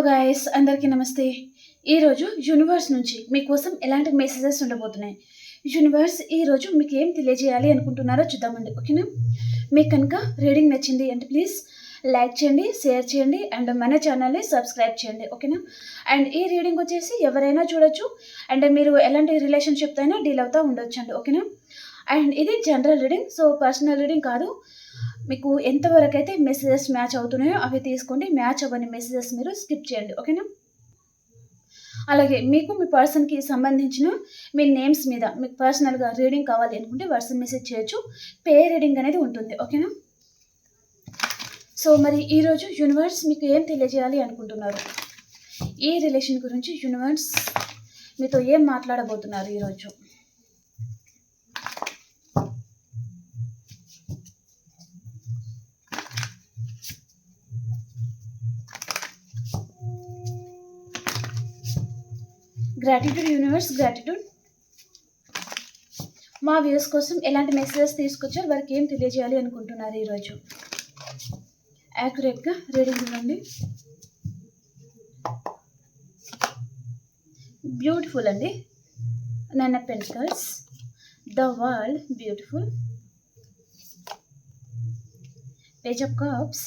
Hello guys అందరికీ నమస్తే. ఈరోజు యూనివర్స్ నుంచి మీకోసం ఎలాంటి మెసేజెస్ ఉండబోతున్నాయి? యూనివర్స్ ఈరోజు మీకు ఏం తెలియజేయాలి అనుకుంటున్నారో చూద్దామండి ఓకేనా మీకు కనుక రీడింగ్ నచ్చింది అంటే ప్లీజ్ లైక్ చేయండి షేర్ చేయండి అండ్ మన ఛానల్ని సబ్స్క్రైబ్ చేయండి ఓకేనా అండ్ ఈ రీడింగ్ వచ్చేసి ఎవరైనా చూడొచ్చు అండ్ మీరు ఎలాంటి రిలేషన్షిప్తో అయినా డీల్ అవుతూ ఉండొచ్చు అండి ఓకేనా అండ్ ఇది general reading so personal reading కాదు. మీకు ఎంతవరకు అయితే మెసేజెస్ మ్యాచ్ అవుతున్నాయో అవి తీసుకోండి. మ్యాచ్ అవ్వని మెసేజెస్ మీరు స్కిప్ చేయండి. ఓకేనా అలాగే మీకు మీ పర్సన్కి సంబంధించిన మీ నేమ్స్ మీద మీకు పర్సనల్గా రీడింగ్ కావాలి అనుకుంటే వాట్సాప్ మెసేజ్ చేయొచ్చు. పే రీడింగ్ అనేది ఉంటుంది. ఓకేనా సో మరి ఈరోజు యూనివర్స్ మీకు ఏం తెలియజేయాలి అనుకుంటున్నారు? ఈ రిలేషన్ గురించి యూనివర్స్ మీతో ఏం మాట్లాడబోతున్నారు ఈరోజు గ్రాటిట్యూడ్ యూనివర్స్ గ్రాటిట్యూడ్ మా వ్యూస్ కోసం ఎలాంటి మెసేజెస్ తీసుకొచ్చారు? వారికి ఏం తెలియజేయాలి అనుకుంటున్నారు ఈరోజు? యాక్యురేట్గా రీడింగ్ ఇవ్వండి. బ్యూటిఫుల్ అండి. నన్న pentacles the world beautiful page of cups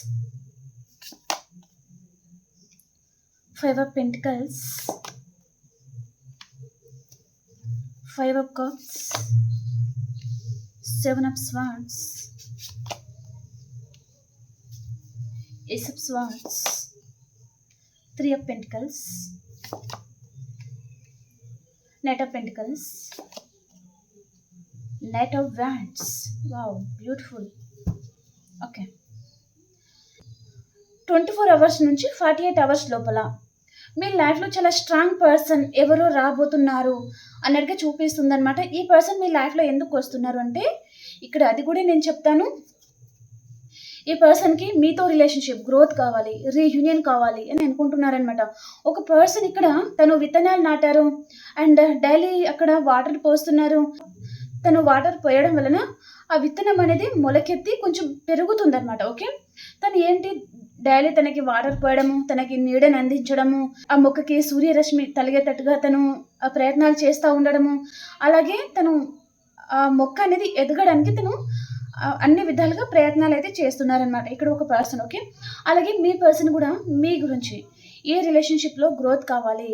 five of pentacles five of cups seven of swords ace of swords three of pentacles knight of pentacles knight of wands wow beautiful okay twenty four hours నుంచి forty eight hours లోపల మీ లైఫ్లో చాలా strong person ఎవరో రాబోతున్నారు అన్నట్టుగా చూపిస్తుంది అనమాట ఈ పర్సన్ మీ లైఫ్లో ఎందుకు వస్తున్నారు అంటే ఇక్కడ అది కూడా నేను చెప్తాను. ఈ పర్సన్కి మీతో రిలేషన్షిప్ గ్రోత్ కావాలి రీయూనియన్ కావాలి అని అనుకుంటున్నారనమాట ఒక పర్సన్ ఇక్కడ తను విత్తనాలు నాటారు. అండ్ డైలీ అక్కడ వాటర్ పోస్తున్నారు. తను వాటర్ పోయడం వలన ఆ విత్తనం అనేది మొలకెత్తి కొంచెం పెరుగుతుందన్నమాట ఓకే? తను ఏంటి? డైలీ తనకి వాటర్ పోయడము తనకి నీడని అందించడము ఆ మొక్కకి సూర్యరశ్మి తలిగేటట్టుగా తను ఆ ప్రయత్నాలు చేస్తూ ఉండడము అలాగే తను ఆ మొక్క అనేది ఎదగడానికి తను అన్ని విధాలుగా ప్రయత్నాలు అయితే చేస్తున్నారనమాట ఇక్కడ ఒక పర్సన్ ఓకే? అలాగే మీ పర్సన్ కూడా మీ గురించి ఈ రిలేషన్షిప్లో గ్రోత్ కావాలి?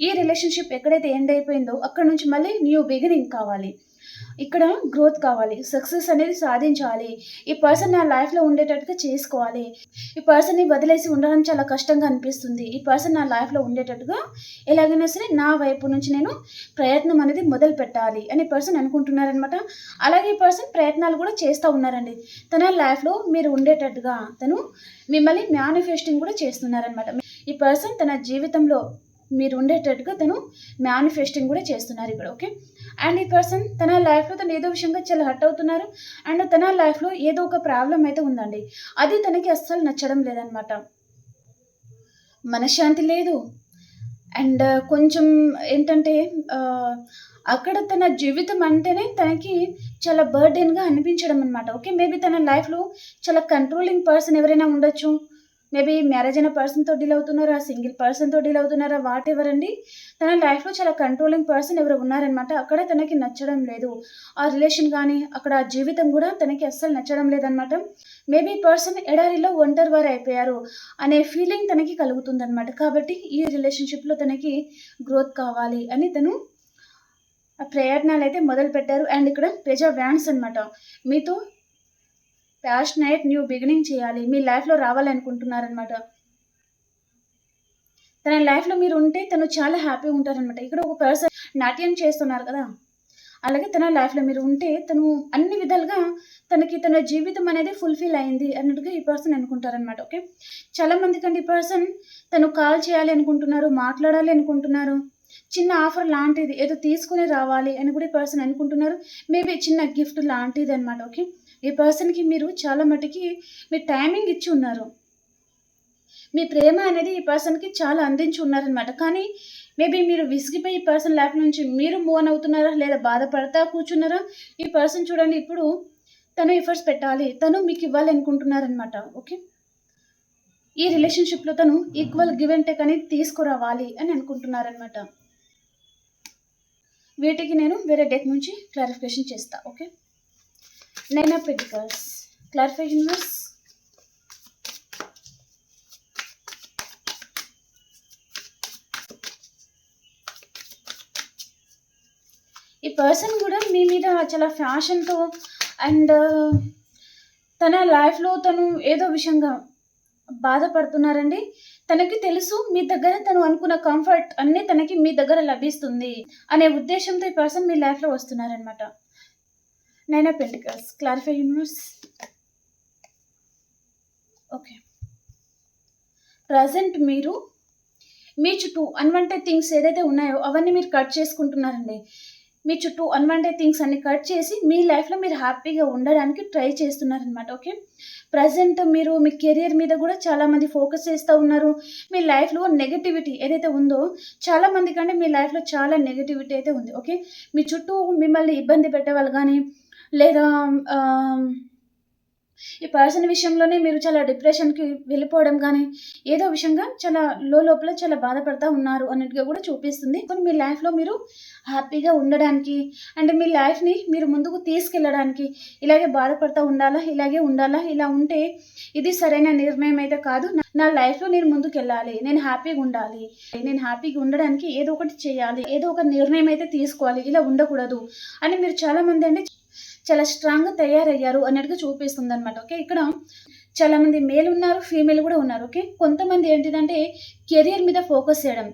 ఈ రిలేషన్షిప్ ఎక్కడైతే ఎండ్ అయిపోయిందో అక్కడ నుంచి మళ్ళీ న్యూ బిగినింగ్ కావాలి? ఇక్కడ గ్రోత్ కావాలి సక్సెస్ అనేది సాధించాలి. ఈ పర్సన్ నా లైఫ్లో ఉండేటట్టుగా చేసుకోవాలి. ఈ పర్సన్ని వదిలేసి ఉండడం చాలా కష్టంగా అనిపిస్తుంది. ఈ పర్సన్ నా లైఫ్లో ఉండేటట్టుగా ఎలాగైనా సరే నా వైపు నుంచి నేను ప్రయత్నం అనేది మొదలు పెట్టాలి అని పర్సన్ అనుకుంటున్నారనమాట అలాగే ఈ పర్సన్ ప్రయత్నాలు కూడా చేస్తూ ఉన్నారండి. తన లైఫ్లో మీరు ఉండేటట్టుగా తను మిమ్మల్ని మేనిఫెస్టింగ్ కూడా చేస్తున్నారనమాట ఈ పర్సన్ తన జీవితంలో మీరు ఉండేటట్టుగా తను మేనిఫెస్టింగ్ కూడా చేస్తున్నారు ఇక్కడ ఓకే అండ్ ఈ పర్సన్ తన లైఫ్లో తను ఏదో విషయంగా చాలా హర్ట్ అవుతున్నారు. అండ్ తన లైఫ్లో ఏదో ఒక ప్రాబ్లం అయితే ఉందండి. అది తనకి అస్సలు నచ్చడం లేదనమాట మనశ్శాంతి లేదు. అండ్ uh, కొంచెం ఏంటంటే uh, అక్కడ తన జీవితం అంటేనే తనకి చాలా బర్డెన్గా అనిపించడం అనమాట ఓకే మేబీ తన లైఫ్లో చాలా కంట్రోలింగ్ పర్సన్ ఎవరైనా ఉండొచ్చు. మేబీ మ్యారేజ్ అయిన పర్సన్తో డీల్ అవుతున్నారా? సింగిల్ పర్సన్తో డీల్ అవుతున్నారా? వాట్ ఎవర్ అండి? తన లైఫ్లో చాలా కంట్రోలింగ్ పర్సన్ ఎవరు ఉన్నారనమాట అక్కడ తనకి నచ్చడం లేదు. ఆ రిలేషన్ కానీ అక్కడ ఆ జీవితం కూడా తనకి అస్సలు నచ్చడం లేదనమాట మేబీ పర్సన్ ఎడారిలో ఒంటరి వారు అయిపోయారు అనే ఫీలింగ్ తనకి కలుగుతుందనమాట కాబట్టి ఈ రిలేషన్షిప్లో తనకి గ్రోత్ కావాలి అని తను ఆ ప్రయత్నాలు అయితే మొదలు పెట్టారు అండ్ ఇక్కడ ప్రజా వ్యాన్స్ అనమాట మీతో ప్యాషనేట్ న్యూ బిగినింగ్ చేయాలి. మీ లైఫ్లో రావాలనుకుంటున్నారనమాట తన లైఫ్లో మీరు ఉంటే తను చాలా హ్యాపీగా ఉంటారనమాట ఇక్కడ ఒక పర్సన్ నాట్యం చేస్తున్నారు కదా. అలాగే తన లైఫ్లో మీరు ఉంటే తను అన్ని విధాలుగా తనకి తన జీవితం అనేది ఫుల్ఫిల్ అయింది అన్నట్టుగా ఈ పర్సన్ అనుకుంటారనమాట ఓకే చాలా మంది కంటే ఈ పర్సన్ తను కాల్ చేయాలి అనుకుంటున్నారు మాట్లాడాలి అనుకుంటున్నారు. చిన్న ఆఫర్ లాంటిది ఏదో తీసుకుని రావాలి అని కూడా ఈ పర్సన్ అనుకుంటున్నారు. మేబీ చిన్న గిఫ్ట్ లాంటిది అనమాట ఓకే ఈ పర్సన్కి మీరు చాలా మటుకి మీ టైమింగ్ ఇచ్చి ఉన్నారు. మీ ప్రేమ అనేది ఈ పర్సన్కి చాలా అందించి ఉన్నారనమాట కానీ మేబీ మీరు విసిగిపోయి ఈ పర్సన్ లైఫ్ నుంచి మీరు మూవ్ అవుతున్నారా? లేదా బాధపడతా కూర్చున్నారా? ఈ పర్సన్ చూడండి ఇప్పుడు తను ఎఫర్ట్స్ పెట్టాలి. తను మీకు ఇవ్వాలి అనుకుంటున్నారనమాట ఓకే ఈ రిలేషన్షిప్లో తను ఈక్వల్ గివ్ అండ్ టేక్ అనేది తీసుకురావాలి అని అనుకుంటున్నారనమాట వీటికి నేను వేరే డెక్ నుంచి క్లారిఫికేషన్ చేస్తా okay nine of Clarification was ఈ పర్సన్ కూడా మీ మీద చాలా ఫ్యాషన్తో అండ్ తన లైఫ్లో తను ఏదో విషయంగా బాధపడుతున్నారండి. తనకి తెలుసు మీ దగ్గర తను అనుకున్న కంఫర్ట్ అన్నీ తనకి మీ దగ్గర లభిస్తుంది అనే ఉద్దేశంతో ఈ పర్సన్ మీ లైఫ్లో వస్తున్నారనమాట nine of pentacles clarify universe okay present మీరు. మీ చుట్టూ అన్వాంటెడ్ థింగ్స్ ఏదైతే ఉన్నాయో అవన్నీ మీరు కట్ చేసుకుంటున్నారండి. మీ చుట్టూ అన్వాంటెడ్ థింగ్స్ అన్ని కట్ చేసి మీ లైఫ్లో మీరు హ్యాపీగా ఉండడానికి ట్రై చేస్తున్నారనమాట ఓకే ప్రజెంట్ మీరు మీ కెరియర్ మీద కూడా చాలామంది ఫోకస్ చేస్తూ ఉన్నారు. మీ లైఫ్లో నెగటివిటీ ఏదైతే ఉందో చాలా మంది కంటే మీ లైఫ్లో చాలా నెగటివిటీ అయితే ఉంది ఓకే మీ చుట్టూ మిమ్మల్ని ఇబ్బంది పెట్టేవాళ్ళు కానీ లేదా ఈ పర్సన్ విషయంలోనే మీరు చాలా డిప్రెషన్కి వెళ్ళిపోవడం కానీ ఏదో విషయంగా చాలా లో లోపల చాలా బాధపడతా ఉన్నారు అన్నట్టుగా కూడా చూపిస్తుంది. కానీ మీ లైఫ్లో మీరు హ్యాపీగా ఉండడానికి అండ్ మీ లైఫ్ని మీరు ముందుకు తీసుకెళ్ళడానికి ఇలాగే బాధపడతా ఉండాలా ఇలాగే ఉండాలా ఇలా ఉంటే ఇది సరైన నిర్ణయం అయితే కాదు. నా- లైఫ్లో నేను ముందుకు వెళ్ళాలి నేను హ్యాపీగా ఉండాలి నేను హ్యాపీగా ఉండడానికి ఏదో ఒకటి చేయాలి ఏదో ఒక నిర్ణయం అయితే తీసుకోవాలి ఇలా ఉండకూడదు అని మీరు చాలామంది అంటే చాలా స్ట్రాంగ్గా తయారయ్యారు అన్నట్టుగా చూపిస్తుంది అనమాట ఓకే ఇక్కడ చాలా మంది మేల్ ఉన్నారు ఫీమేల్ కూడా ఉన్నారు ఓకే కొంతమంది ఏంటిదంటే కెరియర్ మీద ఫోకస్ చేయడం.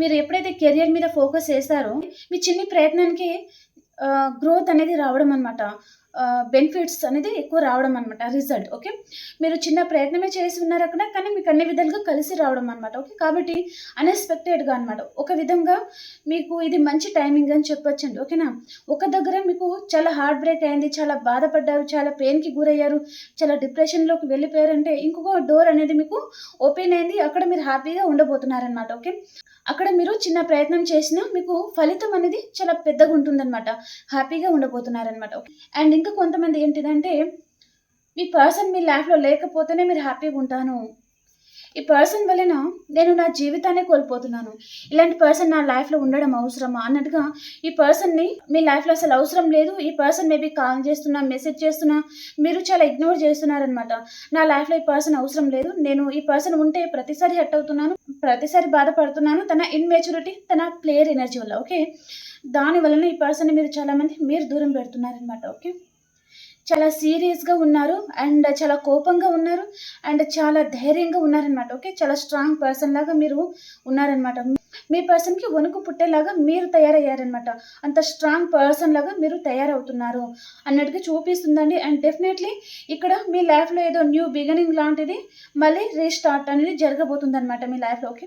మీరు ఎప్పుడైతే కెరియర్ మీద ఫోకస్ చేస్తారో మీ చిన్ని ప్రయత్నానికి గ్రోత్ అనేది రావడం అనమాట బెనిఫిట్స్ అనేది ఎక్కువ రావడం అనమాట రిజల్ట్ ఓకే మీరు చిన్న ప్రయత్నమే చేసి ఉన్నారు అక్కడ కానీ మీకు అన్ని విధాలుగా కలిసి రావడం అనమాట ఓకే కాబట్టి అన్ఎక్స్పెక్టెడ్గా అనమాట ఒక విధంగా మీకు ఇది మంచి టైమింగ్ అని చెప్పొచ్చండి ఓకేనా ఒక దగ్గర మీకు చాలా హార్ట్ బ్రేక్ అయింది చాలా బాధపడ్డారు చాలా పెయిన్కి గురయ్యారు చాలా డిప్రెషన్లోకి వెళ్ళిపోయారంటే ఇంకొక డోర్ అనేది మీకు ఓపెన్ అయింది అక్కడ మీరు హ్యాపీగా ఉండబోతున్నారనమాట ఓకే అక్కడ మీరు చిన్న ప్రయత్నం చేసినా మీకు ఫలితం అనేది చాలా పెద్దగా ఉంటుందన్నమాట హ్యాపీగా ఉండబోతున్నారనమాట అండ్ ఇంకా కొంతమంది ఏంటిదంటే మీ పర్సన్ మీ లైఫ్లో లేకపోతేనే మీరు హ్యాపీగా ఉంటాను. ఈ పర్సన్ వలన నేను నా జీవితాన్ని కోల్పోతున్నాను. ఇలాంటి పర్సన్ నా లైఫ్లో ఉండడం అవసరమా? అన్నట్టుగా ఈ పర్సన్ని మీ లైఫ్లో అసలు అవసరం లేదు. ఈ పర్సన్ మేబీ కాల్ చేస్తున్నా మెసేజ్ చేస్తున్నా మీరు చాలా ఇగ్నోర్ చేస్తున్నారనమాట నా లైఫ్లో ఈ పర్సన్ అవసరం లేదు. నేను ఈ పర్సన్ ఉంటే ప్రతిసారి హట్ అవుతున్నాను ప్రతిసారి బాధపడుతున్నాను. తన ఇన్మెచ్యూరిటీ తన ప్లేయర్ ఎనర్జీ వల్ల ఓకే? దాని వలన ఈ పర్సన్ మీరు చాలామంది మీరు దూరం పెడుతున్నారనమాట ఓకే? చాలా సీరియస్గా ఉన్నారు అండ్ చాలా కోపంగా ఉన్నారు అండ్ చాలా ధైర్యంగా ఉన్నారనమాట ఓకే? చాలా స్ట్రాంగ్ పర్సన్ లాగా మీరు ఉన్నారనమాట మీ పర్సన్కి వణుకు పుట్టేలాగా మీరు తయారయ్యారనమాట అంత స్ట్రాంగ్ పర్సన్ లాగా మీరు తయారవుతున్నారు అన్నట్టుగా చూపిస్తుందండి. అండ్ డెఫినెట్లీ ఇక్కడ మీ లైఫ్లో ఏదో న్యూ బిగినింగ్ లాంటిది మళ్ళీ రీస్టార్ట్ అనేది జరగబోతుంది అనమాట మీ లైఫ్లో ఓకే?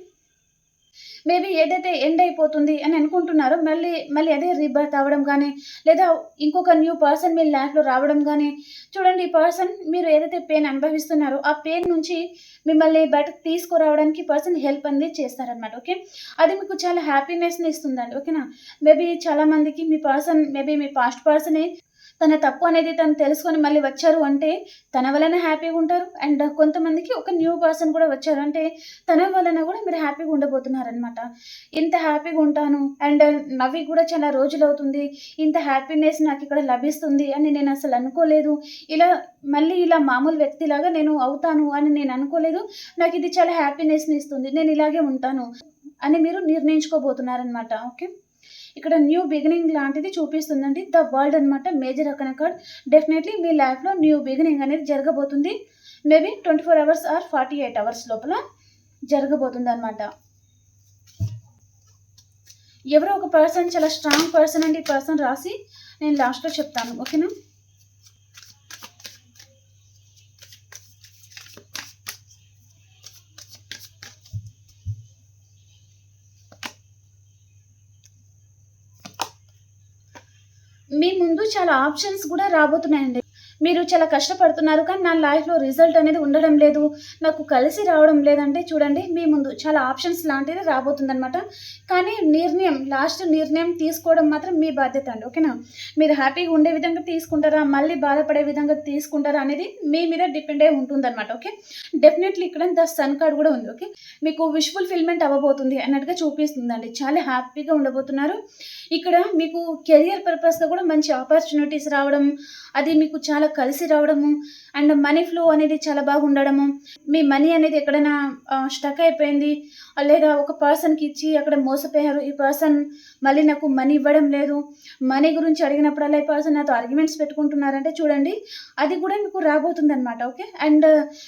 మేబీ ఏదైతే ఎండ్ అయిపోతుంది అని అనుకుంటున్నారో మళ్ళీ మళ్ళీ అదే రీబర్త్ అవ్వడం కానీ లేదా ఇంకొక న్యూ పర్సన్ మీ లైఫ్లో రావడం కానీ చూడండి ఈ పర్సన్ మీరు ఏదైతే పెయిన్ అనుభవిస్తున్నారో ఆ పెయిన్ నుంచి మిమ్మల్ని బయటకు తీసుకురావడానికి పర్సన్ హెల్ప్ అనేది చేస్తారనమాట ఓకే అది మీకు చాలా హ్యాపీనెస్ని ఇస్తుందండి ఓకేనా మేబీ చాలా మందికి మీ పర్సన్ మేబీ మీ పాస్ట్ పర్సనే తన తప్పు అనేది తను తెలుసుకొని మళ్ళీ వచ్చారు అంటే తన వలన హ్యాపీగా ఉంటారు. అండ్ కొంతమందికి ఒక న్యూ పర్సన్ కూడా వచ్చారు. అంటే తన వలన కూడా మీరు హ్యాపీగా ఉండబోతున్నారనమాట ఇంత హ్యాపీగా ఉంటాను. అండ్ నవ్వి కూడా చాలా రోజులు అవుతుంది. ఇంత హ్యాపీనెస్ నాకు ఇక్కడ లభిస్తుంది అని నేను అసలు అనుకోలేదు. ఇలా మళ్ళీ ఇలా మామూలు వ్యక్తిలాగా నేను అవుతాను అని నేను అనుకోలేదు. నాకు ఇది చాలా హ్యాపీనెస్ని ఇస్తుంది. నేను ఇలాగే ఉంటాను అని మీరు నిర్ణయించుకోబోతున్నారనమాట ఓకే? ఇక్కడ న్యూ బిగినింగ్ లాంటిది చూపిస్తుందండి. ద వరల్డ్ అనమాట మేజర్ అకన కార్డ్. డెఫినెట్లీ మీ లైఫ్లో న్యూ బిగినింగ్ అనేది జరగబోతుంది. Maybe twenty four hours or forty eight hours లోపల జరగబోతుంది అనమాట ఎవరో ఒక పర్సన్ చాలా స్ట్రాంగ్ పర్సన్ అండి ఈ పర్సన్ రాసి నేను లాస్ట్లో చెప్తాను. ఓకేనా మీ ముందు చాలా ఆప్షన్స్ కూడా రాబోతున్నాయండి. మీరు చాలా కష్టపడుతున్నారు కానీ నా లైఫ్లో రిజల్ట్ అనేది ఉండడం లేదు. నాకు కలిసి రావడం లేదంటే చూడండి మీ ముందు చాలా ఆప్షన్స్ లాంటిది రాబోతుందన్నమాట. కానీ నిర్ణయం లాస్ట్ నిర్ణయం తీసుకోవడం మాత్రం మీ బాధ్యత అండి ఓకేనా? మీరు హ్యాపీగా ఉండే విధంగా తీసుకుంటారా మళ్ళీ బాధపడే విధంగా తీసుకుంటారా అనేది మీ మీద డిపెండ్ అయి ఉంటుందన్నమాట ఓకే? డెఫినెట్లీ ఇక్కడ ద సన్ కార్డ్ కూడా ఉంది ఓకే? మీకు విష్ ఫుల్ఫిల్మెంట్ అవ్వబోతుంది అన్నట్టుగా చూపిస్తుందండి. చాలా హ్యాపీగా ఉండబోతున్నారు. ఇక్కడ మీకు కెరియర్ పర్పస్లో కూడా మంచి ఆపర్చునిటీస్ రావడం అది మీకు చాలా కలిసి రావడము అండ్ మనీ ఫ్లో అనేది చాలా బాగుండడము. మీ మనీ అనేది ఎక్కడైనా స్టక్ అయిపోయింది లేదా ఒక పర్సన్కి ఇచ్చి అక్కడ మోసపోయారు ఈ పర్సన్ మళ్ళీ నాకు మనీ ఇవ్వడం లేదు మనీ గురించి అడిగినప్పుడల్లా ఈ పర్సన్ నాతో ఆర్గ్యుమెంట్స్ పెట్టుకుంటున్నారంటే చూడండి అది కూడా మీకు రాబోతుంది అనమాట ఓకే? అండ్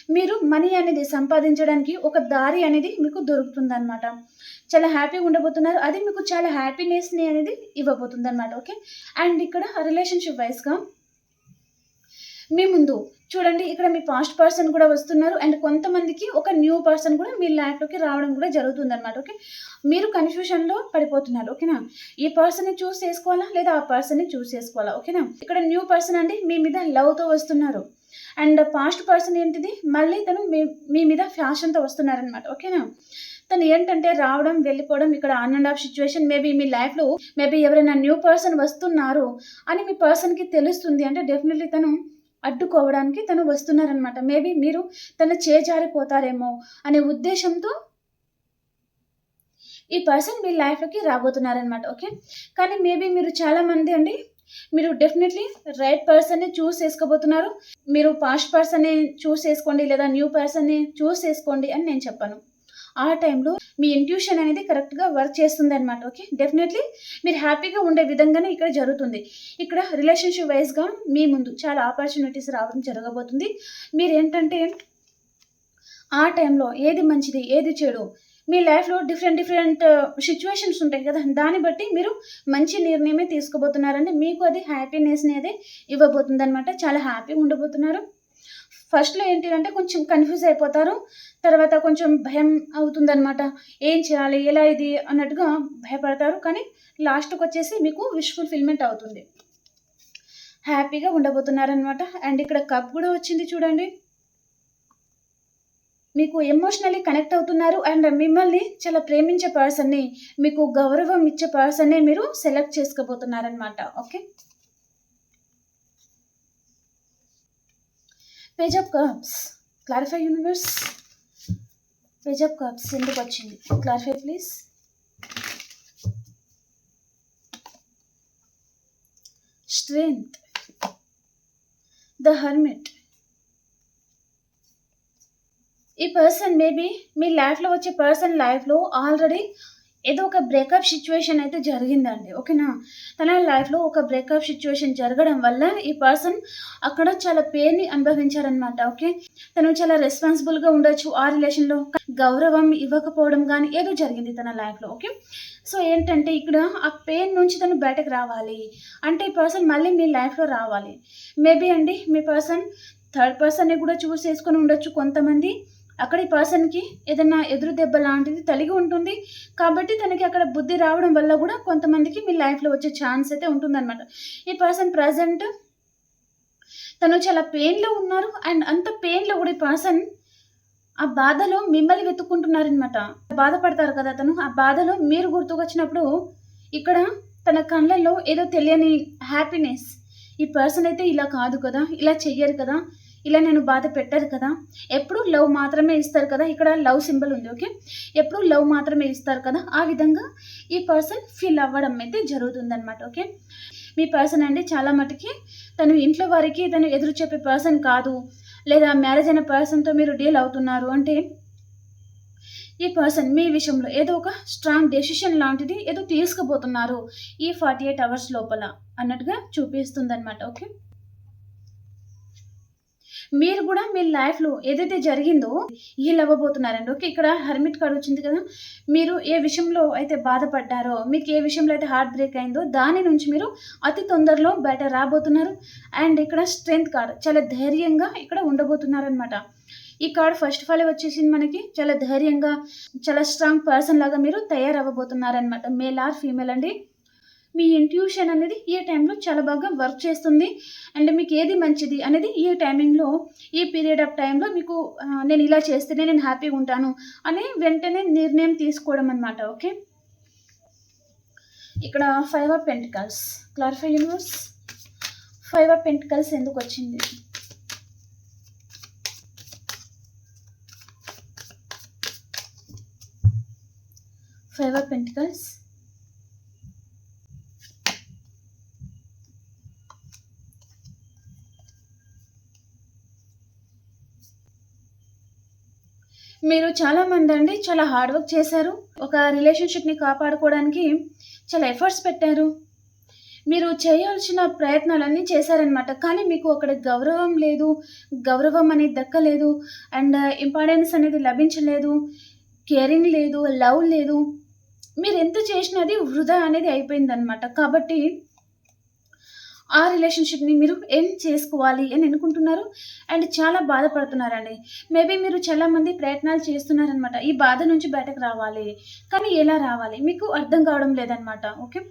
మీరు మనీ అనేది సంపాదించడానికి ఒక దారి అనేది మీకు దొరుకుతుంది అనమాట చాలా హ్యాపీగా ఉండబోతున్నారు అది మీకు చాలా హ్యాపీనెస్ని అనేది ఇవ్వబోతుంది అనమాట ఓకే? అండ్ ఇక్కడ రిలేషన్షిప్ వైస్గా మీ ముందు. చూడండి ఇక్కడ మీ పాస్ట్ పర్సన్ కూడా వస్తున్నారు. అండ్ కొంతమందికి ఒక న్యూ పర్సన్ కూడా మీ లైఫ్లోకి రావడం కూడా జరుగుతుంది అనమాట ఓకే? మీరు కన్ఫ్యూషన్లో పడిపోతున్నారు ఓకేనా? ఈ పర్సన్ని చూస్ చేసుకోవాలా? లేదా ఆ పర్సన్ని చూస్ చేసుకోవాలా ఓకేనా? ఇక్కడ న్యూ పర్సన్ అండి మీ మీద లవ్తో వస్తున్నారు. అండ్ పాస్ట్ పర్సన్ ఏంటిది? మళ్ళీ తను మీ మీ మీద ఫ్యాషన్తో వస్తున్నారనమాట ఓకేనా? తను ఏంటంటే రావడం వెళ్ళిపోవడం ఇక్కడ on and off situation maybe మీ లైఫ్లో మేబీ ఎవరైనా న్యూ పర్సన్ వస్తున్నారు అని మీ పర్సన్కి తెలుస్తుంది. అంటే డెఫినెట్లీ తను అడ్డుకోవడానికి తను వస్తున్నారనమాట మేబీ మీరు తన చేజారిపోతారేమో అనే ఉద్దేశంతో ఈ పర్సన్ మీ లైఫ్లోకి రాబోతున్నారనమాట ఓకే కానీ మేబీ మీరు చాలామంది అండి మీరు డెఫినెట్లీ రైట్ పర్సన్ని చూస్ చేసుకోబోతున్నారు. మీరు పాస్ట్ పర్సన్ని చూస్ చేసుకోండి లేదా న్యూ పర్సన్ని చూస్ చేసుకోండి అని నేను చెప్పాను. ఆ టైంలో మీ ఇంట్యూషన్ అనేది కరెక్ట్గా వర్క్ చేస్తుంది అనమాట ఓకే డెఫినెట్లీ మీరు హ్యాపీగా ఉండే విధంగానే ఇక్కడ జరుగుతుంది. ఇక్కడ రిలేషన్షిప్ వైజ్గా మీ ముందు చాలా ఆపర్చునిటీస్ రావడం జరగబోతుంది. మీరు ఏంటంటే ఆ టైంలో ఏది మంచిది ఏది చెడు మీ లైఫ్లో డిఫరెంట్ డిఫరెంట్ సిచ్యువేషన్స్ ఉంటాయి కదా? దాన్ని బట్టి మీరు మంచి నిర్ణయమే తీసుకోబోతున్నారంటే మీకు అది హ్యాపీనెస్ అనేది ఇవ్వబోతుంది అనమాట చాలా హ్యాపీగా ఉండబోతున్నారు. ఫస్ట్లో ఏంటిదంటే కొంచెం కన్ఫ్యూజ్ అయిపోతారు. తర్వాత కొంచెం భయం అవుతుందనమాట ఏం చేయాలి? ఎలా ఇది? అన్నట్టుగా భయపడతారు. కానీ లాస్ట్కి వచ్చేసి మీకు విష్ ఫుల్ఫిల్మెంట్ అవుతుంది. హ్యాపీగా ఉండబోతున్నారనమాట అండ్ ఇక్కడ కప్ కూడా వచ్చింది చూడండి. మీకు ఎమోషనల్లీ కనెక్ట్ అవుతున్నారు. అండ్ మిమ్మల్ని చాలా ప్రేమించే పర్సన్ని మీకు గౌరవం ఇచ్చే పర్సన్నే మీరు select చేసుకోబోతున్నారనమాట okay page of cups clarify universe page of cups ఎందుకు వచ్చింది? Clarify please strength the hermit ఈ పర్సన్ మేబీ మీ లైఫ్లో వచ్చే పర్సన్ లైఫ్లో ఆల్రెడీ ఏదో ఒక బ్రేకప్ సిచ్యువేషన్ అయితే జరిగిందండి ఓకేనా? తన లైఫ్లో ఒక బ్రేకప్ సిచ్యువేషన్ జరగడం వల్ల ఈ పర్సన్ అక్కడ చాలా పెయిన్ని అనుభవించారనమాట ఓకే? తను చాలా రెస్పాన్సిబుల్గా ఉండొచ్చు ఆ రిలేషన్లో గౌరవం ఇవ్వకపోవడం కానీ ఏదో జరిగింది తన లైఫ్లో ఓకే? సో ఏంటంటే ఇక్కడ ఆ పెయిన్ నుంచి తను బయటకు రావాలి. అంటే ఈ పర్సన్ మళ్ళీ మీ లైఫ్లో రావాలి. మేబీ అండి మీ పర్సన్ థర్డ్ పర్సన్ని కూడా చూస్ చేసుకొని ఉండొచ్చు కొంతమంది. అక్కడ ఈ పర్సన్కి ఏదైనా ఎదురు దెబ్బ లాంటిది తలిగి ఉంటుంది. కాబట్టి తనకి అక్కడ బుద్ధి రావడం వల్ల కూడా కొంతమందికి మీ లైఫ్లో వచ్చే ఛాన్స్ అయితే ఉంటుందన్నమాట. ఈ పర్సన్ ప్రజెంట్ తను చాలా పెయిన్లో ఉన్నారు. అండ్ అంత పెయిన్లో కూడా ఈ పర్సన్ ఆ బాధలో మిమ్మల్ని వెతుక్కుంటున్నారనమాట బాధపడతారు కదా తను ఆ బాధలో మీరు గుర్తుకొచ్చినప్పుడు ఇక్కడ తన కళ్ళల్లో ఏదో తెలియని హ్యాపీనెస్ ఈ పర్సన్ అయితే ఇలా కాదు కదా. ఇలా చెయ్యరు కదా. ఇలా నేను బాధ పెట్టరు కదా. ఎప్పుడు లవ్ మాత్రమే ఇస్తారు కదా. ఇక్కడ లవ్ సింబల్ ఉంది ఓకే? ఎప్పుడు లవ్ మాత్రమే ఇస్తారు కదా. ఆ విధంగా ఈ పర్సన్ ఫీల్ అవ్వడం అయితే జరుగుతుందన్నమాట ఓకే? మీ పర్సన్ అండి చాలా మటుకి తను ఇంట్లో వారికి తను ఎదురు చెప్పే పర్సన్ కాదు. లేదా మ్యారేజ్ అయిన పర్సన్తో మీరు డీల్ అవుతున్నారు అంటే ఈ పర్సన్ మీ విషయంలో ఏదో ఒక స్ట్రాంగ్ డెసిషన్ లాంటిది ఏదో తీసుకుపోతున్నారు ఈ ఫార్టీ ఎయిట్ అవర్స్ లోపల అన్నట్టుగా చూపిస్తుంది అనమాట ఓకే? మీరు కూడా మీ లైఫ్లో ఏదైతే జరిగిందో హీల్ అవ్వబోతున్నారండి ఓకే ఇక్కడ హర్మిట్ కార్డ్ వచ్చింది కదా. మీరు ఏ విషయంలో అయితే బాధపడ్డారో మీకు ఏ విషయంలో అయితే హార్ట్ బ్రేక్ అయిందో దాని నుంచి మీరు అతి తొందరలో బయట రాబోతున్నారు. అండ్ ఇక్కడ స్ట్రెంగ్త్ కార్డ్ చాలా ధైర్యంగా ఇక్కడ ఉండబోతున్నారనమాట ఈ కార్డ్ ఫస్ట్ ఆఫ్ ఆల్ వచ్చేసింది మనకి. చాలా ధైర్యంగా చాలా స్ట్రాంగ్ పర్సన్ లాగా మీరు తయారవ్వబోతున్నారనమాట మేల్ ఆర్ ఫీమేల్ అండి. మీ ఇంట్యూషన్ అనేది ఈ టైంలో చాలా బాగా వర్క్ చేస్తుంది. అండ్ మీకు ఏది మంచిది అనేది ఈ టైమింగ్లో ఈ పీరియడ్ ఆఫ్ టైంలో మీకు నేను ఇలా చేస్తేనే నేను హ్యాపీగా ఉంటాను అని వెంటనే నిర్ణయం తీసుకోవడం అనమాట ఓకే? ఇక్కడ five of pentacles clarify universe five of pentacles ఎందుకు వచ్చింది? ఫైవ్ ఆఫ్ పెంటికల్స్ మీరు చాలా మంది అండి చాలా హార్డ్ వర్క్ చేశారు. ఒక రిలేషన్షిప్ని కాపాడుకోవడానికి చాలా ఎఫర్ట్స్ పెట్టారు. మీరు చేయాల్సిన ప్రయత్నాలన్నీ చేశారనమాట కానీ మీకు అక్కడ గౌరవం లేదు గౌరవం అనేది దక్కలేదు అండ్ ఇంపార్టెన్స్ uh, అనేది లభించలేదు కేరింగ్ లేదు లవ్ లేదు. మీరు ఎంత చేసినది వృధా అనేది అయిపోయిందనమాట కాబట్టి ఆ రిలేషన్షిప్ని మీరు ఎండ్ చేసుకోవాలి అని అనుకుంటున్నారు. అండ్ చాలా బాధపడుతున్నారండి. మేబీ మీరు చాలా మంది ప్రయత్నాలు చేస్తున్నారనమాట ఈ బాధ నుంచి బయటకు రావాలి. కానీ ఎలా రావాలి? మీకు అర్థం కావడం లేదనమాట ఓకే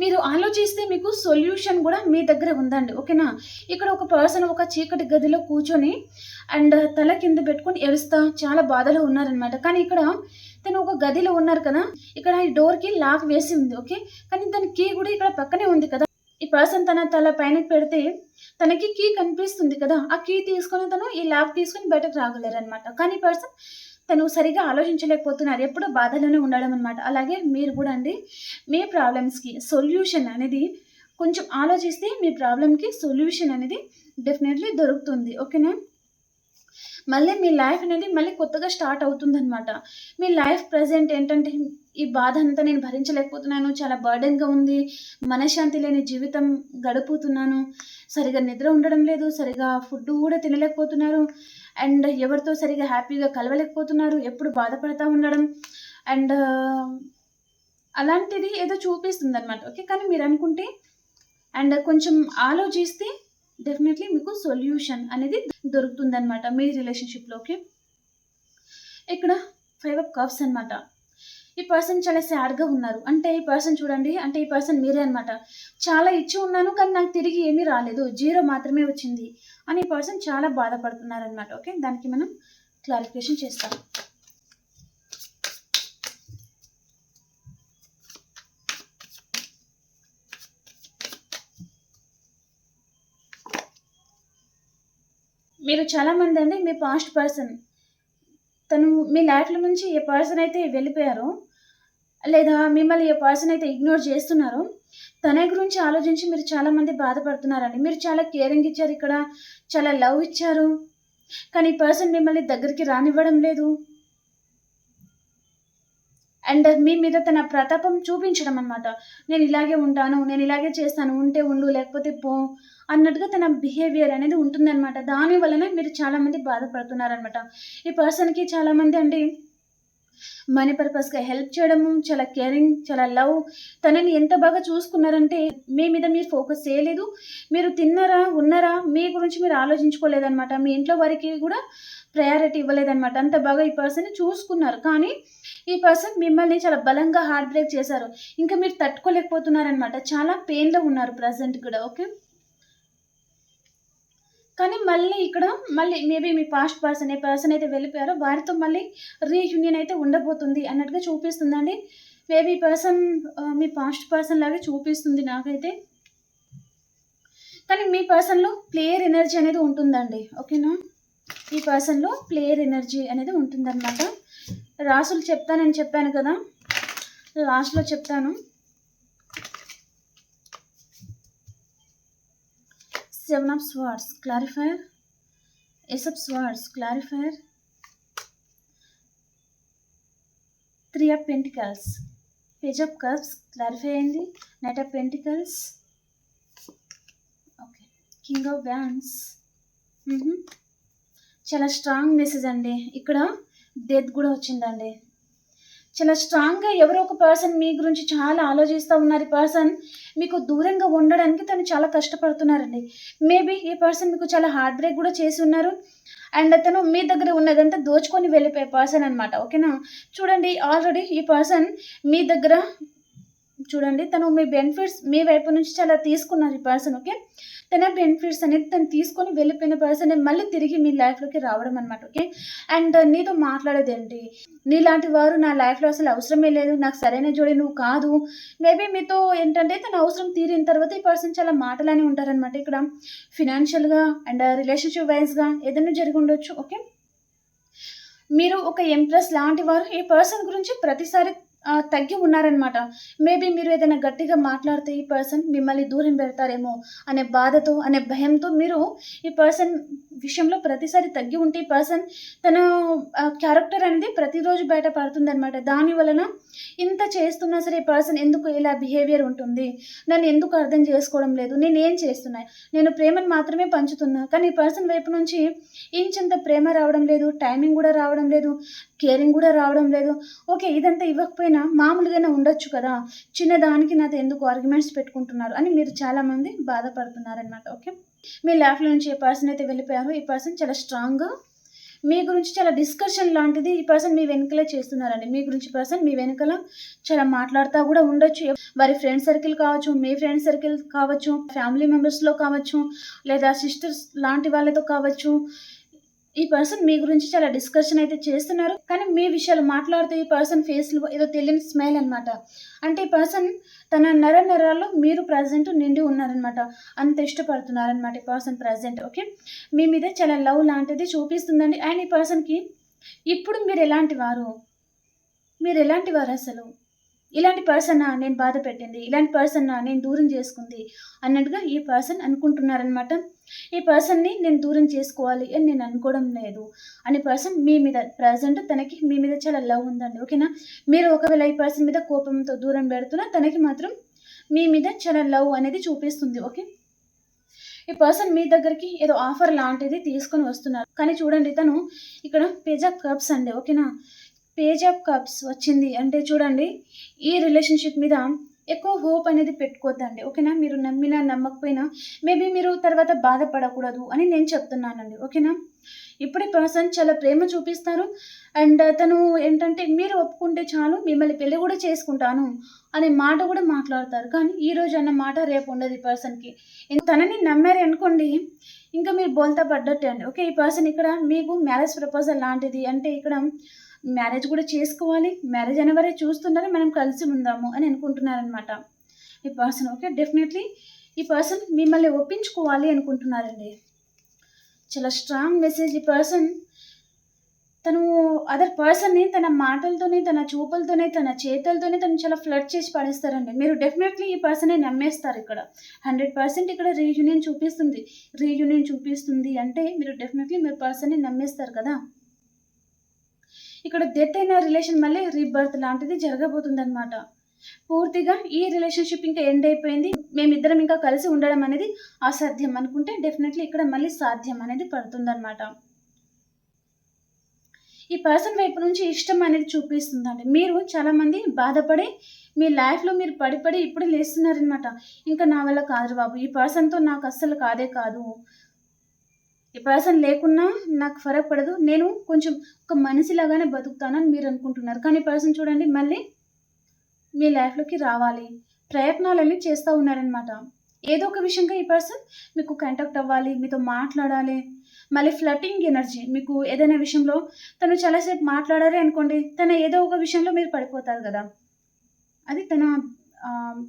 మీరు ఆలోచిస్తే మీకు సొల్యూషన్ కూడా మీ దగ్గర ఉందండి. ఓకేనా ఇక్కడ ఒక పర్సన్ ఒక చీకటి గదిలో కూర్చొని అండ్ తల కింద పెట్టుకొని ఏడుస్తా చాలా బాధలో ఉన్నారనమాట కానీ ఇక్కడ తను ఒక గదిలో ఉన్నారు కదా? ఇక్కడ ఈ డోర్కి లాక్ వేసి ఉంది. ఓకే కానీ దాని కీ కూడా ఇక్కడ పక్కనే ఉంది కదా? ఈ పర్సన్ తన తల పైన పెడితే తనకి కీ కనిపిస్తుంది కదా ఆ కీ తీసుకొని తను ఈ ల్యాబ్ తీసుకొని బయటకు రాగలరు అనమాట కానీ పర్సన్ తను సరిగా ఆలోచించలేకపోతున్నారు ఎప్పుడూ బాధలోనే ఉండడం అనమాట అలాగే మీరు కూడా అండి మీ ప్రాబ్లమ్స్కి సొల్యూషన్ అనేది కొంచెం ఆలోచిస్తే మీ ప్రాబ్లంకి సొల్యూషన్ అనేది డెఫినెట్లీ దొరుకుతుంది. ఓకేనా? మళ్ళీ మీ లైఫ్ అనేది మళ్ళీ కొత్తగా స్టార్ట్ అవుతుందనమాట మీ లైఫ్ ప్రజెంట్ ఏంటంటే ఈ బాధ అంతా నేను భరించలేకపోతున్నాను చాలా బర్డెన్గా ఉంది మనశ్శాంతి లేని జీవితం గడుపుతున్నాను సరిగా నిద్ర ఉండడం లేదు సరిగా ఫుడ్ కూడా తినలేకపోతున్నారు అండ్ ఎవరితో సరిగా హ్యాపీగా కలవలేకపోతున్నారు ఎప్పుడు బాధపడతా ఉండడం అండ్ అలాంటిది ఏదో చూపిస్తుంది అనమాట ఓకే కానీ మీరు అనుకుంటే అండ్ కొంచెం ఆలోచిస్తే డెఫినెట్లీ మీకు సొల్యూషన్ అనేది దొరుకుతుందనమాట మీ రిలేషన్షిప్లోకి ఇక్కడ ఫైవ్ ఆఫ్ కప్స్ అనమాట ఈ పర్సన్ చాలా సాడ్గా ఉన్నారు. అంటే ఈ పర్సన్ చూడండి అంటే ఈ పర్సన్ మీరే అనమాట చాలా ఇచ్చి ఉన్నాను కానీ నాకు తిరిగి ఏమీ రాలేదు. జీరో మాత్రమే వచ్చింది అని ఈ పర్సన్ చాలా బాధపడుతున్నారనమాట ఓకే దానికి మనం క్లారిఫికేషన్ చేస్తాం. మీరు చాలా మంది అండి మీ పాస్ట్ పర్సన్ తను మీ లైఫ్లో నుంచి ఏ పర్సన్ అయితే వెళ్ళిపోయారో లేదా మిమ్మల్ని ఏ పర్సన్ అయితే ఇగ్నోర్ చేస్తున్నారో తన గురించి ఆలోచించి మీరు చాలా మంది బాధపడుతున్నారండి. మీరు చాలా కేరింగ్ ఇచ్చారు ఇక్కడ చాలా లవ్ ఇచ్చారు. కానీ ఈ పర్సన్ మిమ్మల్ని దగ్గరికి రానివ్వడం లేదు. అండ్ మీ మీద తన ప్రతాపం చూపించడం అనమాట నేను ఇలాగే ఉంటాను నేను ఇలాగే చేస్తాను ఉంటే ఉండు లేకపోతే పో అన్నట్టుగా తన బిహేవియర్ అనేది ఉంటుందన్నమాట. దాని వలన మీరు చాలామంది బాధపడుతున్నారనమాట ఈ పర్సన్కి చాలామంది అండి మనీ పర్పస్గా హెల్ప్ చేయడము చాలా కేరింగ్ చాలా లవ్ తనని ఎంత బాగా చూసుకున్నారంటే మీ మీద మీరు ఫోకస్ చేయలేదు మీరు తిన్నారా ఉన్నారా మీ గురించి మీరు ఆలోచించుకోలేదన్నమాట. మీ ఇంట్లో వారికి కూడా ప్రయారిటీ ఇవ్వలేదన్నమాట. అంత బాగా ఈ పర్సన్ని చూసుకున్నారు. కానీ ఈ పర్సన్ మిమ్మల్ని చాలా బలంగా హార్ట్ బ్రేక్ చేశారు. ఇంకా మీరు తట్టుకోలేకపోతున్నారనమాట చాలా పెయిన్లో ఉన్నారు ప్రజెంట్ కూడా ఓకే కానీ మళ్ళీ ఇక్కడ మళ్ళీ మేబీ మీ పాస్ట్ పర్సన్ ఏ పర్సన్ అయితే వెళ్ళిపోయారో వారితో మళ్ళీ రీయూనియన్ అయితే ఉండబోతుంది అన్నట్టుగా చూపిస్తుందండి. మేబీ పర్సన్ మీ పాస్ట్ పర్సన్ లాగే చూపిస్తుంది నాకైతే. కానీ మీ పర్సన్లో ప్లేయర్ ఎనర్జీ అనేది ఉంటుందండి ఓకేనా ఈ పర్సన్లో ప్లేయర్ ఎనర్జీ అనేది ఉంటుందన్నమాట. రాసులు చెప్తానని చెప్పాను కదా. లాస్ట్లో చెప్తాను. Seven of swords clarifier ace of swords clarifier three of pentacles page of cups clarify అయింది. Knight of pentacles okay king of wands చాలా స్ట్రాంగ్ మెసేజ్ అండి. ఇక్కడ డెత్ కూడా వచ్చిందండి. చాలా స్ట్రాంగ్గా ఎవరో ఒక పర్సన్ మీ గురించి చాలా ఆలోచిస్తూ ఉన్నారు. ఈ పర్సన్ మీకు దూరంగా ఉండడానికి తను చాలా కష్టపడుతున్నారండి. మేబీ ఈ పర్సన్ మీకు చాలా హార్ట్ బ్రేక్ కూడా చేసి ఉన్నారు. అండ్ అతను మీ దగ్గర ఉన్నదంతా దోచుకొని వెళ్ళిపోయే పర్సన్ అనమాట ఓకేనా చూడండి ఆల్రెడీ ఈ పర్సన్ మీ దగ్గర చూడండి తను మీ బెనిఫిట్స్ మీ వైపు నుంచి చాలా తీసుకున్నారు ఈ పర్సన్ ఓకే తన బెనిఫిట్స్ అనేది తను తీసుకొని వెళ్ళిపోయిన పర్సన్ మళ్ళీ తిరిగి మీ లైఫ్లోకి రావడం అనమాట ఓకే అండ్ నీతో మాట్లాడేది ఏంటి నీలాంటి వారు నా లైఫ్లో అసలు అవసరమే లేదు నాకు సరైన జోడి నువ్వు కాదు. మేబీ మీతో ఏంటంటే తన అవసరం తీరిన తర్వాత ఈ పర్సన్ చాలా మాటలని ఉంటారనమాట ఇక్కడ. ఫినాన్షియల్గా అండ్ రిలేషన్షిప్ వైజ్గా ఏదైనా జరిగి ఉండొచ్చు ఓకే మీరు ఒక ఎంప్రెస్ లాంటి వారు ఈ పర్సన్ గురించి ప్రతిసారి తగ్గి ఉన్నారనమాట మేబీ మీరు ఏదైనా గట్టిగా మాట్లాడితే ఈ పర్సన్ మిమ్మల్ని దూరం పెడతారేమో అనే బాధతో అనే భయంతో మీరు ఈ పర్సన్ విషయంలో ప్రతిసారి తగ్గి ఉంటే ఈ పర్సన్ తన క్యారెక్టర్ అనేది ప్రతిరోజు బయట పడుతుంది అనమాట దాని వలన ఇంత చేస్తున్నా సరే ఈ పర్సన్ ఎందుకు ఇలా బిహేవియర్ ఉంటుంది? నన్ను ఎందుకు అర్థం చేసుకోవడం లేదు? నేను ఏం చేస్తున్నా? నేను ప్రేమను మాత్రమే పంచుతున్నా. కానీ ఈ పర్సన్ వైపు నుంచి ఇంచంత ప్రేమ రావడం లేదు టైమింగ్ కూడా రావడం లేదు. కేరింగ్ కూడా రావడం లేదు. ఓకే ఇదంతా ఇవ్వకపోయినా మామూలుగానే ఉండొచ్చు కదా. చిన్నదానికి నాతో ఎందుకు ఆర్గ్యుమెంట్స్ పెట్టుకుంటున్నారు అని మీరు చాలామంది బాధపడుతున్నారనమాట ఓకే? మీ లైఫ్లో నుంచి ఏ పర్సన్ అయితే వెళ్ళిపోయారో ఈ పర్సన్ చాలా స్ట్రాంగ్గా మీ గురించి చాలా డిస్కషన్ లాంటిది ఈ పర్సన్ మీ వెనుకలే చేస్తున్నారండి. మీ గురించి పర్సన్ మీ వెనుకల చాలా మాట్లాడుతూ కూడా ఉండొచ్చు. వారి ఫ్రెండ్ సర్కిల్ కావచ్చు మీ ఫ్రెండ్ సర్కిల్ కావచ్చు ఫ్యామిలీ మెంబర్స్లో కావచ్చు లేదా సిస్టర్స్ లాంటి వాళ్ళతో కావచ్చు ఈ పర్సన్ మీ గురించి చాలా డిస్కషన్ అయితే చేస్తున్నారు. కానీ మీ విషయాలు మాట్లాడుతూ ఈ పర్సన్ ఫేస్లో ఏదో తెలియని స్మైల్ అనమాట అంటే ఈ పర్సన్ తన నర నరాల్లో మీరు ప్రజెంట్ నిండి ఉన్నారనమాట అంత ఇష్టపడుతున్నారనమాట ఈ పర్సన్ ప్రజెంట్ ఓకే మీ మీద చాలా లవ్ లాంటిది చూపిస్తుందండి. అండ్ ఈ పర్సన్కి ఇప్పుడు మీరు ఎలాంటి వారు? మీరు ఎలాంటి వారు అసలు? ఇలాంటి పర్సన్ నేను బాధ పెట్టింది ఇలాంటి పర్సన్ నేను దూరం చేసుకుంది అన్నట్టుగా ఈ పర్సన్ అనుకుంటున్నారనమాట ఈ పర్సన్ని నేను దూరం చేసుకోవాలి అని నేను అనుకోవడం లేదు. అనే పర్సన్ మీ మీద ప్రజెంట్ తనకి మీ మీద చాలా లవ్ ఉందండి. ఓకేనా మీరు ఒకవేళ ఈ పర్సన్ మీద కోపంతో దూరం పెడుతున్నా తనకి మాత్రం మీ మీద చాలా లవ్ అనేది చూపిస్తుంది. ఓకే ఈ పర్సన్ మీ దగ్గరికి ఏదో ఆఫర్ లాంటిది తీసుకొని వస్తున్నారు. కానీ చూడండి తను ఇక్కడ పేజ్ ఆఫ్ కప్స్ అండి ఓకేనా పేజ్ ఆఫ్ కప్స్ వచ్చింది. అంటే చూడండి ఈ రిలేషన్షిప్ మీద ఎక్కువ హోప్ అనేది పెట్టుకోద్దండి. ఓకేనా? మీరు నమ్మినా నమ్మకపోయినా మేబీ మీరు తర్వాత బాధపడకూడదు అని నేను చెప్తున్నానండి. ఓకేనా? ఇప్పుడు ఈ పర్సన్ చాలా ప్రేమ చూపిస్తారు. అండ్ తను ఏంటంటే మీరు ఒప్పుకుంటే చాలు మిమ్మల్ని పెళ్ళి కూడా చేసుకుంటాను అనే మాట కూడా మాట్లాడతారు. కానీ ఈ రోజు అన్న మాట రేపు ఉండదు ఈ పర్సన్కి తనని నమ్మారు అనుకోండి ఇంకా మీరు బోల్తా పడ్డట్టే అండి. ఓకే ఈ పర్సన్ ఇక్కడ మీకు మ్యారేజ్ ప్రపోజల్ లాంటిది. అంటే ఇక్కడ మ్యారేజ్ కూడా చేసుకోవాలి. మ్యారేజ్ అనేవారే చూస్తున్నారు. మనం కలిసి ఉందాము అని అనుకుంటున్నారనమాట ఈ పర్సన్ ఓకే? డెఫినెట్లీ ఈ పర్సన్ మిమ్మల్ని ఒప్పించుకోవాలి అనుకుంటున్నారండి. చాలా స్ట్రాంగ్ మెసేజ్ ఈ పర్సన్. తను అదర్ పర్సన్ని తన మాటలతోనే తన చూపులతోనే తన చేతులతోనే తను చాలా ఫ్లడ్ చేసి పడేస్తారండి మీరు డెఫినెట్లీ ఈ పర్సనే నమ్మేస్తారు ఇక్కడ. హండ్రెడ్ పర్సెంట్ ఇక్కడ రీయూనియన్ చూపిస్తుంది. రీయూనియన్ చూపిస్తుంది అంటే మీరు డెఫినెట్లీ మీరు పర్సన్ని నమ్మేస్తారు కదా. ఇక్కడ డెత్ అయిన రిలేషన్ మళ్ళీ రీబర్త్ లాంటిది జరగబోతుంది అనమాట పూర్తిగా ఈ రిలేషన్షిప్ ఇంకా ఎండ్ అయిపోయింది. మేమిద్దరం ఇంకా కలిసి ఉండడం అనేది అసాధ్యం అనుకుంటే డెఫినెట్లీ ఇక్కడ మళ్ళీ సాధ్యం అనేది పడుతుందన్నమాట. ఈ పర్సన్ వైపు నుంచి ఇష్టం అనేది చూపిస్తుందండి. మీరు చాలామంది బాధపడి మీ లైఫ్లో మీరు పడి పడి ఇప్పుడు లేస్తున్నారనమాట ఇంకా నా వల్ల కాదు బాబు. ఈ పర్సన్తో నాకు అస్సలు కాదే కాదు. ఈ పర్సన్ లేకున్నా నాకు ఫరక్ పడదు. నేను కొంచెం ఒక మనిషిలాగానే బతుకుతానని మీరు అనుకుంటున్నారు. కానీ ఈ పర్సన్ చూడండి మళ్ళీ మీ లైఫ్లోకి రావాలి. ప్రయత్నాలన్నీ చేస్తూ ఉన్నారనమాట ఏదో ఒక విషయంగా ఈ పర్సన్ మీకు కాంటాక్ట్ అవ్వాలి మీతో మాట్లాడాలి. మళ్ళీ ఫ్లటింగ్ ఎనర్జీ మీకు ఏదైనా విషయంలో తను చాలాసేపు మాట్లాడారే అనుకోండి తన ఏదో ఒక విషయంలో మీరు పడిపోతారు కదా. అది తన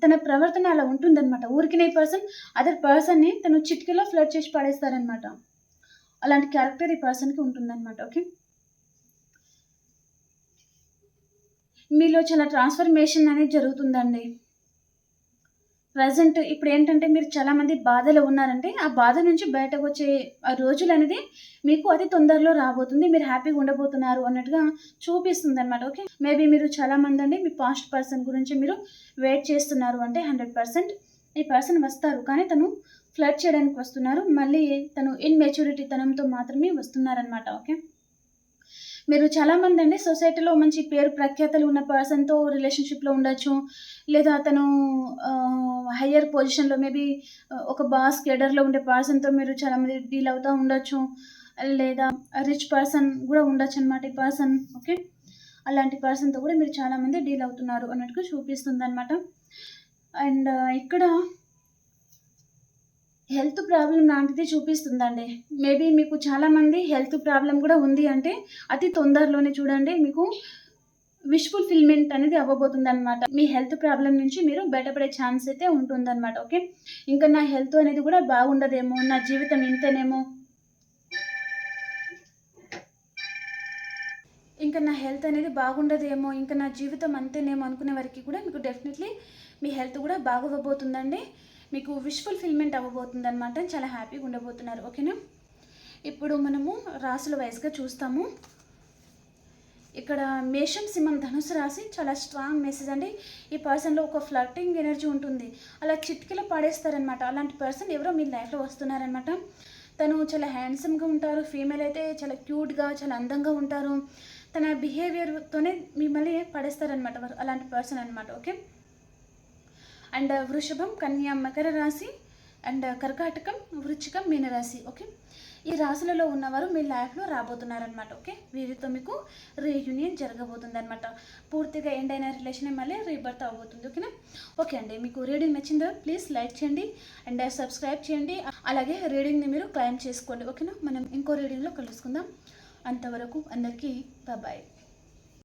తన ప్రవర్తన అలా ఉంటుందన్నమాట. ఊరికిన ఈ పర్సన్ అదర్ పర్సన్ని తను చిటికలో ఫ్లడ్ చేసి పడేస్తారనమాట అలాంటి క్యారెక్టర్ ఈ పర్సన్కి ఉంటుందన్నమాట ఓకే? మీలో చాలా ట్రాన్స్ఫర్మేషన్ అనేది జరుగుతుందండి. ప్రజెంట్ ఇప్పుడు ఏంటంటే మీరు చాలామంది బాధలో ఉన్నారంటే ఆ బాధ నుంచి బయటకు వచ్చే ఆ రోజులు అనేది మీకు అతి తొందరలో రాబోతుంది. మీరు హ్యాపీగా ఉండబోతున్నారు అన్నట్టుగా చూపిస్తుంది అనమాట ఓకే? మేబీ మీరు చాలామంది అండి మీ పాస్ట్ పర్సన్ గురించి మీరు వెయిట్ చేస్తున్నారు అంటే హండ్రెడ్ పర్సెంట్ ఈ పర్సన్ వస్తారు. కానీ తను ఫ్లడ్ చేయడానికి వస్తున్నారు. మళ్ళీ తను ఇన్మెచ్యూరిటీ తనంతో మాత్రమే వస్తున్నారనమాట ఓకే? మీరు చాలామంది అండి సొసైటీలో మంచి పేరు ప్రఖ్యాతలు ఉన్న పర్సన్తో రిలేషన్షిప్లో ఉండొచ్చు. లేదా అతను హయ్యర్ పొజిషన్లో మేబీ ఒక బాస్ కేడర్లో ఉండే పర్సన్తో మీరు చాలామంది డీల్ అవుతూ ఉండొచ్చు. లేదా రిచ్ పర్సన్ కూడా ఉండొచ్చు అనమాట ఈ పర్సన్ ఓకే? అలాంటి పర్సన్తో కూడా మీరు చాలామంది డీల్ అవుతున్నారు అన్నట్టుగా చూపిస్తుంది అనమాట అండ్ ఇక్కడ హెల్త్ ప్రాబ్లం లాంటిది చూపిస్తుందండి. మేబీ మీకు చాలామంది హెల్త్ ప్రాబ్లం కూడా ఉంది అంటే అతి తొందరలోనే చూడండి మీకు విష్ ఫుల్ఫిల్మెంట్ అనేది అవ్వబోతుంది అనమాట మీ హెల్త్ ప్రాబ్లం నుంచి మీరు బయటపడే ఛాన్స్ అయితే ఉంటుందన్నమాట ఓకే? ఇంకా నా హెల్త్ అనేది కూడా బాగుండదేమో నా జీవితం ఇంతనేమో. ఇంకా నా హెల్త్ అనేది బాగుండదేమో ఇంకా నా జీవితం అంతేనేమో అనుకునే వరకు కూడా మీకు డెఫినెట్లీ మీ హెల్త్ కూడా బాగవ్వబోతుందండి మీకు విష్ ఫుల్ఫిల్మెంట్ అవ్వబోతుంది అనమాట చాలా హ్యాపీగా ఉండబోతున్నారు ఓకేనా ఇప్పుడు మనము రాసుల వైజ్గా చూస్తాము. ఇక్కడ మేషం సింహం ధనుసు రాసి చాలా స్ట్రాంగ్ మెసేజ్ అండి. ఈ పర్సన్లో ఒక ఫ్లర్టింగ్ ఎనర్జీ ఉంటుంది. అలా చిట్కిలో పాడేస్తారనమాట అలాంటి పర్సన్ ఎవరో మీ లైఫ్లో వస్తున్నారనమాట తను చాలా హ్యాండ్సమ్గా ఉంటారు. ఫీమేల్ అయితే చాలా క్యూట్గా చాలా అందంగా ఉంటారు. తన బిహేవియర్తోనే మిమ్మల్ని పడేస్తారనమాట వారు అలాంటి పర్సన్ అనమాట ఓకే అండ్ వృషభం కన్యా మకర రాశి అండ్ కర్కాటకం వృచ్చికం మీనరాశి ఓకే? ఈ రాశులలో ఉన్నవారు మీ లైఫ్లో రాబోతున్నారనమాట ఓకే? వీరితో మీకు రీయూనియన్ జరగబోతుంది అనమాట పూర్తిగా ఎండ్ అయిన రిలేషన్ మళ్ళీ రీబర్త్ అవబోతుంది ఓకేనా? ఓకే అండి మీకు రీడింగ్ నచ్చిందో? ప్లీజ్ లైక్ చేయండి అండ్ సబ్స్క్రైబ్ చేయండి. అలాగే రీడింగ్ని మీరు క్లైమ్ చేసుకోండి ఓకేనా? మనం ఇంకో రీడింగ్లో కలుసుకుందాం. అంతవరకు అందరికీ బాయ్